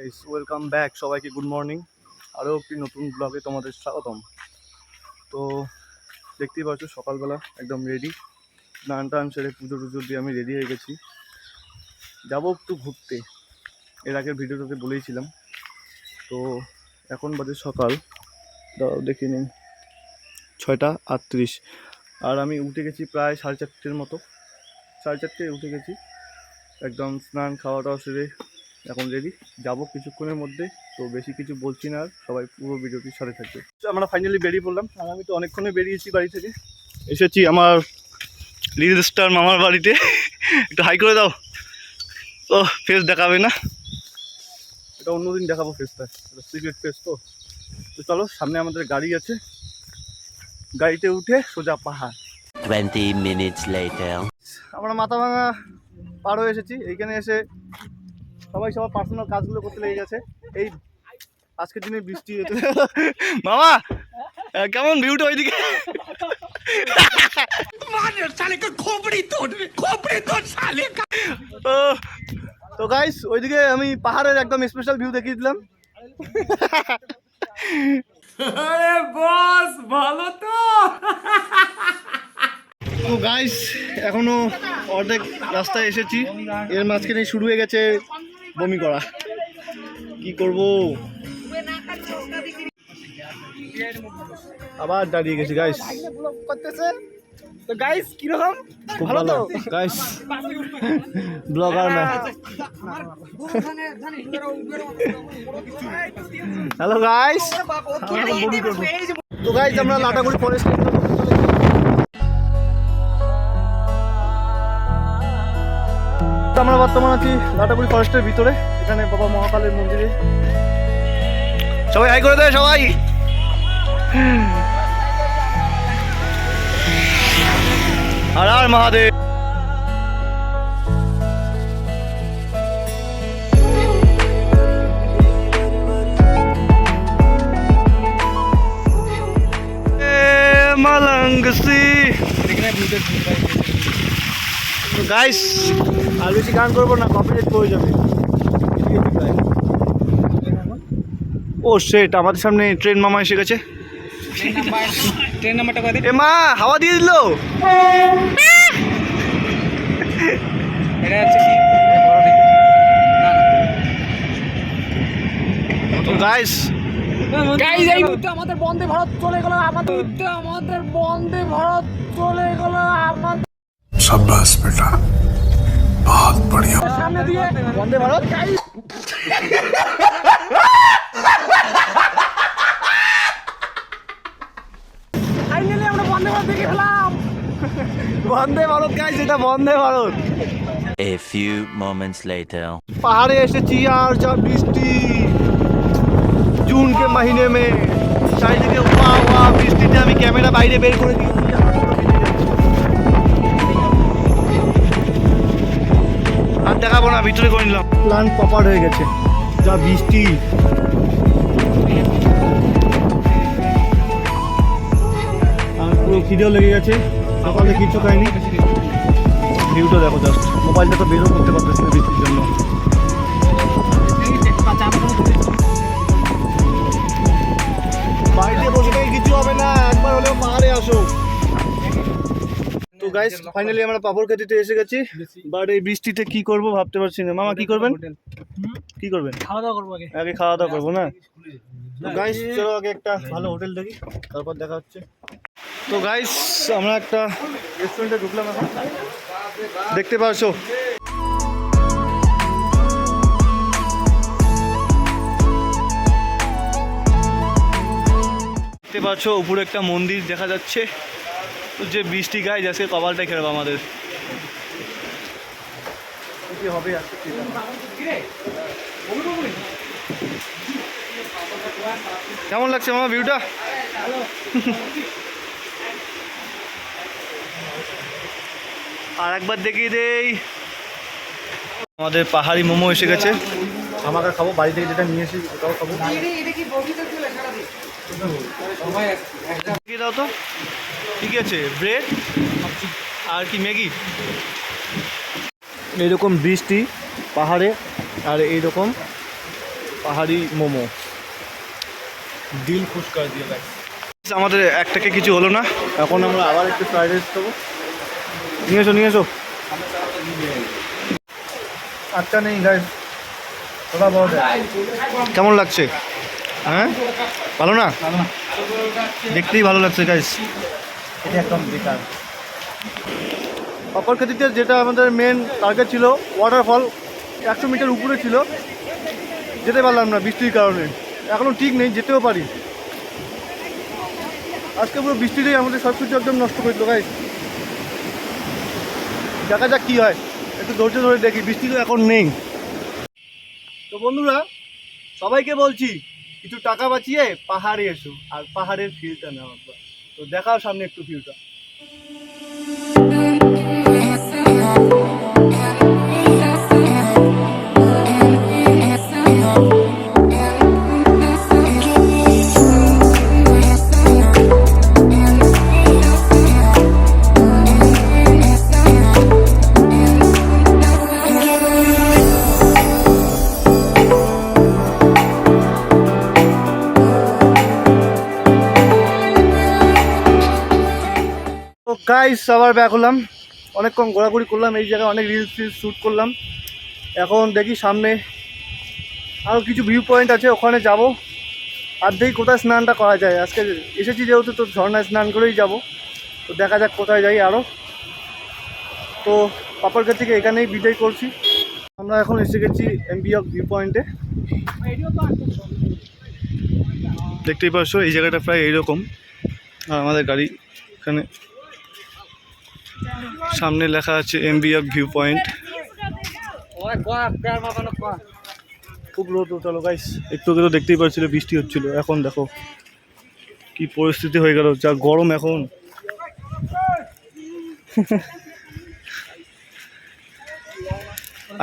Welcome back সবাইকে good morning আরও একটি নতুন ব্লগে তোমাদের স্বাগতম। তো দেখতেই পাচ্ছ, সকালবেলা একদম রেডি স্নান টান সেরে পুজো টুজো দিয়ে আমি রেডি হয়ে গেছি। যাব একটু ঘুরতে। এর আগের ভিডিওটাতে বলেইছিলাম। তো এখন বাজে সকাল। দাঁড়াও দেখে নিন। ছয়টা আটত্রিশ। আর আমি উঠে গেছি প্রায় সাড়ে চারটের মতো। সাড়ে চারটে উঠে গেছি। একদম স্নান খাওয়া দাওয়া সেরে এখন রেডি যাব কিছুক্ষণের মধ্যে তো বেশি কিছু বলছি না আর সবাই পুরো ভিডিওটির সাথে থাকবে। তো আমরা ফাইনালি বেরিয়ে পড়লাম। আর আমি তো অনেকক্ষণে বেরিয়েছি বাড়ি থেকে। এসেছি আমার লিডল স্টার মামার বাড়িতে। একটু হাই করে দাও। তো ফেস দেখাবে না। এটা অন্যদিন দেখাবো ফেসটা এটা সিক্রেট ফেস তো। তো চলো সামনে আমাদের গাড়ি আছে। গাড়িতে উঠে সোজা পাহাড়। 20 minutes later. আমরা মাথা ভাঙা পার হয়ে এসেছি। এইখানে এসে সবাই সবার পার্সোনাল কাজগুলো করতে লেগে গেছে। এই আজকের দিনে বৃষ্টি হয়েছে মামা কেমন ভিউটা ওইদিকে? ও, তো গাইস ওইদিকে আমি পাহাড়ের একদম স্পেশাল ভিউ দেখিয়ে দিলাম। বস ভালো তো। তো গাইস এখনও অর্ধেক রাস্তায় এসেছি। এর মাঝখানে শুরু হয়ে গেছে বমি করা। কি করব? আবার দাঁড়িয়ে গেছি গাইস তো গাইস কীরকম? ভালো গাইস ব্লগার না। হ্যালো গাইস তো গাইস আমরা লাটাগুড়ি ফরেস্ট আমরা বর্তমান আছি লাটাগুড়ি ফরেস্টের ভিতরে এখানে বাবা মহাকালের মন্দিরে। সবাই হাই করে দেয় সবাই। আর আর মহাদেব। গাইস আর বেশি গান করব না কপিরাইট পড়ে যাবে ও সেট আমাদের সামনে ট্রেন মামা এসে গেছে। ট্রেন নাম্বারটা এ মা হাওয়া দিয়ে দিল। এটা গাইস গাইস এই মুহূর্তে আমাদের বন্দে ভারত চলে গেল আমাদের মুহূর্তে আমাদের বন্দে ভারত চলে গেল আমাদের সাব্বাস বেটা। बहुत बढ़िया সামনে দিয়ে বন্দে ভারত ফাইনালি আমরা বন্দে ভারত দেখে ফেলাম বন্দে ভারত গাইস এটা Vande Bharat A few moments later. पहाड़े এসেছি আর যা বৃষ্টি জুন के महीने में চারিদিকে ওয়া ওয়া বৃষ্টিতে আমি ক্যামেরা বাইরে বের করে দিয়েছি দেখাবো না, ভিতরে করে নিলাম। প্ল্যান প্রপার হয়ে গেছে। যা বৃষ্টি। আর পুরো খিদেও লেগে গেছে। সকালে কিছু খাইনি। ভিউটা দেখো জাস্ট মোবাইলটা তো বেরো করতে পারতেছি বৃষ্টির জন্য। বাড়িতে বসে কিছু হবে না, একবার হলেও পাহাড়ে আসো। গাইস ফাইনালি আমরা পাপড় খেতে এসে গেছি। বাট এই বৃষ্টিতে কি করব ভাবতে পারছি না। মামা কি করবেন? কি করবেন? খাওয়া দাওয়া করব আগে। আগে খাওয়া দাওয়া করব না? তো গাইস চলো আগে একটা ভালো হোটেল দেখি। তারপর দেখা হচ্ছে। তো গাইস আমরা একটা রেস্টুরেন্টে ঢুকলাম এখন। দেখতে পাচ্ছো? দেখতে পাচ্ছ উপরে একটা মন্দির দেখা যাচ্ছে। যে বৃষ্টি গায়ে যাচ্ছে কপালটা খেলব আমাদের। কি হবে। কেমন লাগছে মামা ভিউটা? আর একবার দেখিয়ে দেই। আমাদের পাহাড়ি মোমো এসে গেছে। আমাকে খাব বাড়ি থেকে যেটা নিয়ে এসে ওটাও খাব। দাও তো? ঠিক আছে ব্রেড আর কি ম্যাগি? এইরকম বৃষ্টি পাহাড়ে আর এইরকম পাহাড়ি মোমো। দিল খুশ করে দিয়ে গাইস আমাদের একটাকে কিছু হলো না এখন আমরা আবার একটু ফ্রাইড রাইস খাব। নিয়ে এসো নিয়ে এসো। আচ্ছা নেই গাইস কেমন লাগছে? হ্যাঁ? ভালো না? দেখতেই ভালো লাগছে গাইস এটা একদম যেটা আমাদের মেন টার্গেট ছিল ওয়াটারফল একশো মিটার উপরে ছিল। যেতে পারলাম না বৃষ্টির কারণে। এখনও ঠিক নেই, যেতেও পারি। আজকে পুরো বৃষ্টিটাই আমাদের সব কিছু একদম নষ্ট করে দিল গাইস দেখা যাক কী হয়। একটু ধৈর্য ধরে দেখি, বৃষ্টি তো এখন নেই। তো বন্ধুরা, সবাইকে বলছি, কিছু টাকা বাঁচিয়ে পাহাড়ে এসো, আর পাহাড়ের ফিলটা নেওয়া তো দেখাও সামনে একটু ফিলটা গাইস আবার ব্যাক হলাম। অনেকক্ষণ ঘোরাঘুরি করলাম, এই জায়গায় অনেক রিলস ফিলস শ্যুট করলাম। এখন দেখি সামনে আরও কিছু ভিউ পয়েন্ট আছে, ওখানে যাব। আর দেখি কোথায় স্নানটা করা যায়। আজকে এসেছি যেহেতু, তো ঝর্ণায় স্নান করেই যাব। তো দেখা যাক কোথায় যাই আরও তো পাপারঘাট থেকে এখানেই বিদায় করছি। আমরা এখন এসে গেছি এমবিএফ ভিউ পয়েন্টে দেখতেই পাচ্ছ, এই জায়গাটা প্রায় এইরকম। আর আমাদের গাড়ি এখানে। সামনে লেখা আছে এমবিএফ ভিউ পয়েন্ট। খুব রোদ উঠালো গাইস একটু তো দেখতেই পাচ্ছিল বৃষ্টি হচ্ছিল এখন দেখো কি পরিস্থিতি হয়ে গেল যা গরম এখন।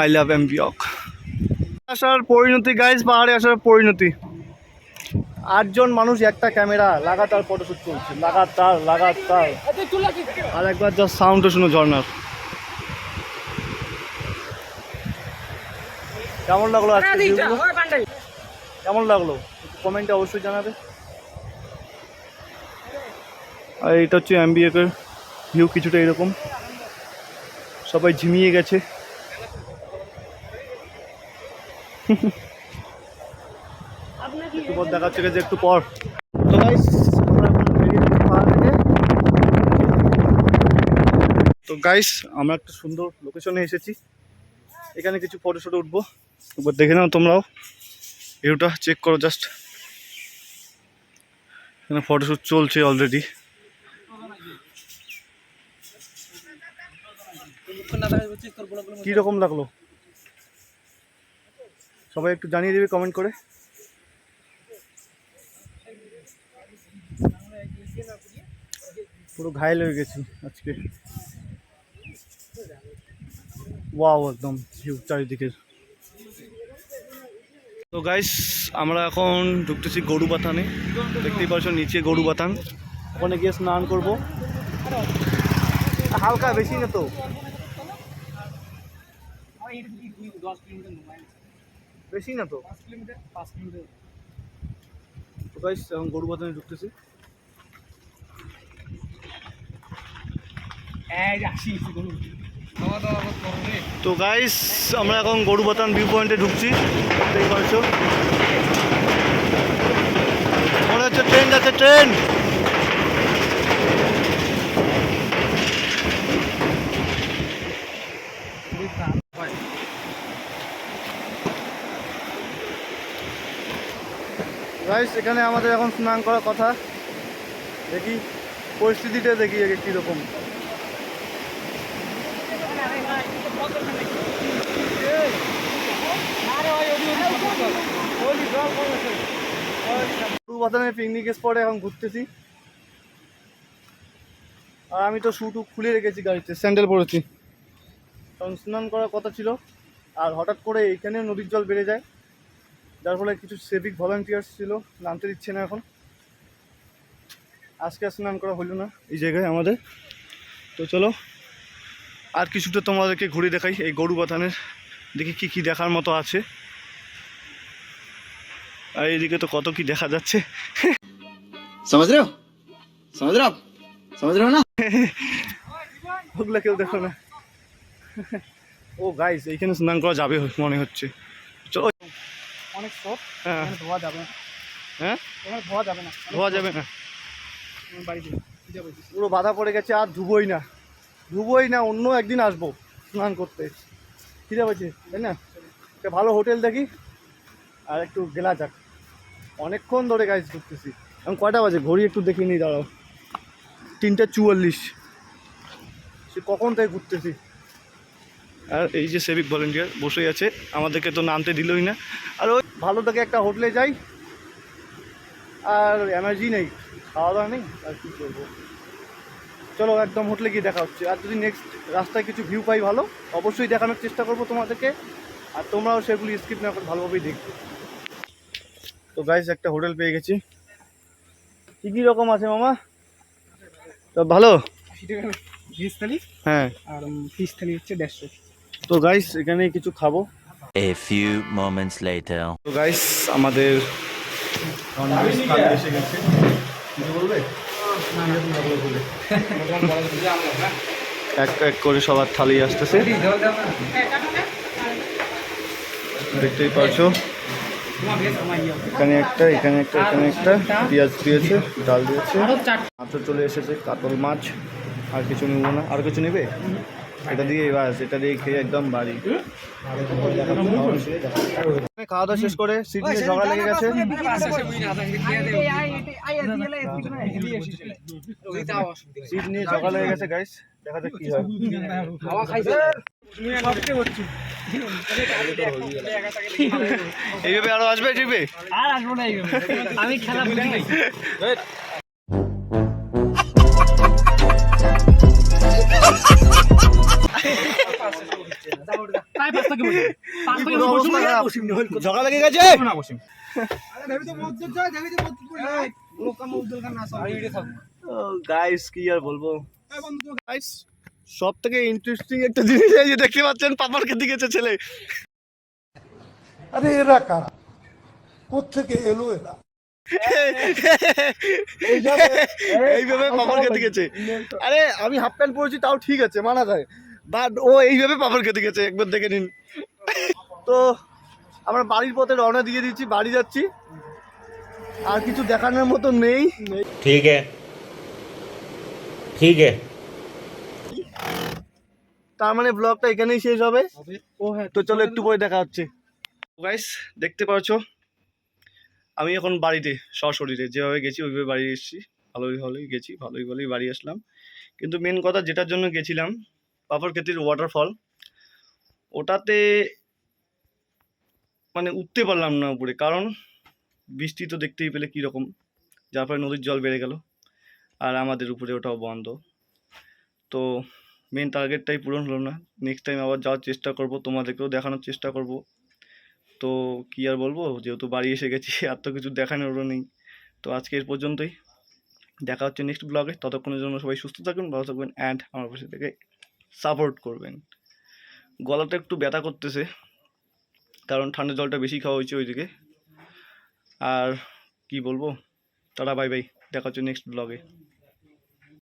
আই লাভ এম এমবিওক আসার পরিণতি গাইস পাহাড়ে আসার পরিণতি। আটজন মানুষ একটা ক্যামেরা লাগাতার ফটোশ্যুট করছে লাগাতার লাগাতার। আর একবার যা সাউন্ডটা শুনো ঝর্নার কেমন লাগল আজকে কেমন লাগল? কমেন্টে অবশ্যই জানাবে। আর এটা হচ্ছে অ্যাম্বিয়েকের ভিউ কিছুটা এরকম। সবাই ঝিমিয়ে গেছে। একটু পর দেখাচ্ছে গেছে একটু পর। তো গাইস তো গাইস আমরা একটা সুন্দর লোকেশনে এসেছি। এখানে কিছু ফটো শটো উঠবো। একবার দেখে নাও তোমরাও। ভিউটা চেক করো জাস্ট এখানে ফটোশ্যুট চলছে অলরেডি কী রকম লাগল? সবাই একটু জানিয়ে দেবে কমেন্ট করে। পুরো ঘায়ল হয়ে গেছি আজকে। ওয়াও একদম ভিউ চারিদিকের। তো গাইস আমরা এখন ঢুকতেছি গরু বাথানে। দেখতেই পাচ্ছ নিচে গরু বাথান। ওখানে গিয়ে স্নান করব। হালকা বেশি না তো? বেশি না তো? গাইস এখন গরু বাথানে ঢুকতেছি। তো গাইস আমরা এখন গরু গরুবাতান ভিউ পয়েন্টে ঢুকছি দেখতেই পাচ্ছো মনে হচ্ছে ট্রেন যাচ্ছে ট্রেন গাইস এখানে আমাদের এখন স্নান করার কথা। দেখি পরিস্থিতিটা দেখি কীরকম। পিকনিক স্পটে এখন ঘুরতেছি আর আমি তো শুটু খুলে রেখেছি গাড়িতে স্যান্ডেল পরেছি। কারণ স্নান করার কথা ছিল, আর হঠাৎ করে এইখানে নদীর জল বেড়ে যায়। যার ফলে কিছু সেভিক ভলান্টিয়ার্স ছিল, নামতে দিচ্ছে না এখন। আজকে স্নান করা হলো না, এই জায়গায় আমাদের। তো চলো আর কিছুটা তোমাদেরকে ঘুরে দেখাই এই গরু বাথানের দেখি কি কি দেখার মতো আছে। আর এদিকে তো কত কি দেখা যাচ্ছে। সমাজ রে সমাজ রে সমাজ রে না ওগুলা কেউ দেখো না। ও গাইস এইখানে স্নান করা যাবে মনে হচ্ছে। চলো অনেক সব হ্যাঁ। ধোয়া যাবে হ্যাঁ? ধোয়া যাবে না। ধোয়া যাবে না। পুরো বাধা পড়ে গেছে আর ধুবোই না। ধুবোই না অন্য একদিন আসব স্নান করতে। খিদে পেয়েছে তাই না? একটা ভালো হোটেল দেখি আর একটু গেলা যাক। অনেকক্ষণ ধরে গাইজ ঘুরতেছি। এখন কয়টা বাজে? ঘড়ি একটু দেখে নিই দাঁড়াও। তিনটে চুয়াল্লিশ। সে কখন থেকে ঘুরতেছি? আর এই যে সেভিক ভলেন্টিয়ার বসেই আছে আমাদেরকে তো নামতে দিলই না। আর ওই ভালো থেকে একটা হোটেলে যাই আর এনার্জি নেই খাওয়া দাওয়া নেই আর কি করব? চলো একদম হোটেলে গিয়ে দেখা হচ্ছে। আর যদি নেক্সট রাস্তায় কিছু ভিউ পাই ভালো অবশ্যই দেখানোর চেষ্টা করব তোমাদেরকে। আর তোমরাও সেগুলি স্কিপ না করে ভালোভাবেই দেখবে। তো গাইস একটা হোটেল পেয়ে গেছি। কী কী রকম আছে মামা? তো ভালো? ভেজ থালি? হ্যাঁ। আর ফিশ থালি হচ্ছে দেড়শো। তো গাইস এখানে কিছু খাব। A few moments later. তো গাইস আমাদের এসে গেছে। কিছু বলবে? এক এক করে সবার থালি আসতেছে। দেখতেই পাচ্ছ এখানে একটা এখানে একটা এখানে একটা। পেঁয়াজ দিয়েছে ডাল দিয়েছে। মাত্র চলে এসেছে কাতল মাছ। আর কিছু নেব না। আর কিছু নেবে? এটা দিয়ে বাস এটা দিয়ে খেয়ে একদম বাড়ি। খাওয়া দাওয়া শেষ করে সিট নিয়ে ঝগড়া লেগে গেছে। সিট নিয়ে ঝগড়া লেগে গেছে গাইস দেখা যাক কি হয়। এইভাবে আরও আসবে আর আসব না আমি খেলা বুঝি না, ঝগড়া লেগে গেছে? গাইস কি আর বলব? গাইস সব থেকে ইন্টারেস্টিং একটা জিনিস এই যে দেখতে পাচ্ছেন পাপার খেতে গেছে ছেলে। আরে এরা কারা? কোথেকে এলো এরা? এইভাবে পাপার খেতে গেছে আরে আমি হাফ প্যান্ট পরেছি তাও ঠিক আছে মানা যায়। বাট ও এইভাবে পাপড় খেতে গেছে একবার দেখে নিন। তো আমরা বাড়ির পথে রওনা দিয়ে দিচ্ছি বাড়ি যাচ্ছি। আর কিছু দেখানোর মতো নেই। ঠিক ঠিক তার মানে ব্লগটা এখানেই শেষ হবে। ও হ্যাঁ তো চলো একটু পরে দেখা হচ্ছে। গাইস দেখতে পাচ্ছ? আমি এখন বাড়িতে সশরীরে। যেভাবে গেছি ওইভাবে বাড়ি এসেছি। ভালোই ভালোই গেছি ভালোই ভালোই বাড়ি আসলাম। কিন্তু মেন কথা যেটার জন্য গেছিলাম পাপড় ক্ষেত্রের ওয়াটারফল ওটাতে মানে উঠতে পারলাম না উপরে। কারণ বৃষ্টি তো দেখতেই পেলে কীরকম, যার ফলে নদীর জল বেড়ে গেল আর আমাদের উপরে ওটাও বন্ধ। তো মেন টার্গেটটাই পূরণ হলো না। নেক্সট টাইম আবার যাওয়ার চেষ্টা করব, তোমাদেরকেও দেখানোর চেষ্টা করব। তো কী আর বলব, যেহেতু বাড়ি এসে গেছি, আর তো কিছু দেখানোরও নেই। তো আজকে এর পর্যন্তই। দেখা হচ্ছে নেক্সট ব্লগে ততক্ষণের জন্য সবাই সুস্থ থাকবেন ভালো থাকবেন অ্যান্ড আমার পাশে থেকে সাপোর্ট করবেন। গলাটা একটু ব্যথা করতেছে, কারণ ঠান্ডা জলটা বেশি খাওয়া হয়েছে ওইদিকে। আর কি বলব? তারা বাই বাই। দেখা হচ্ছে নেক্সট ব্লগে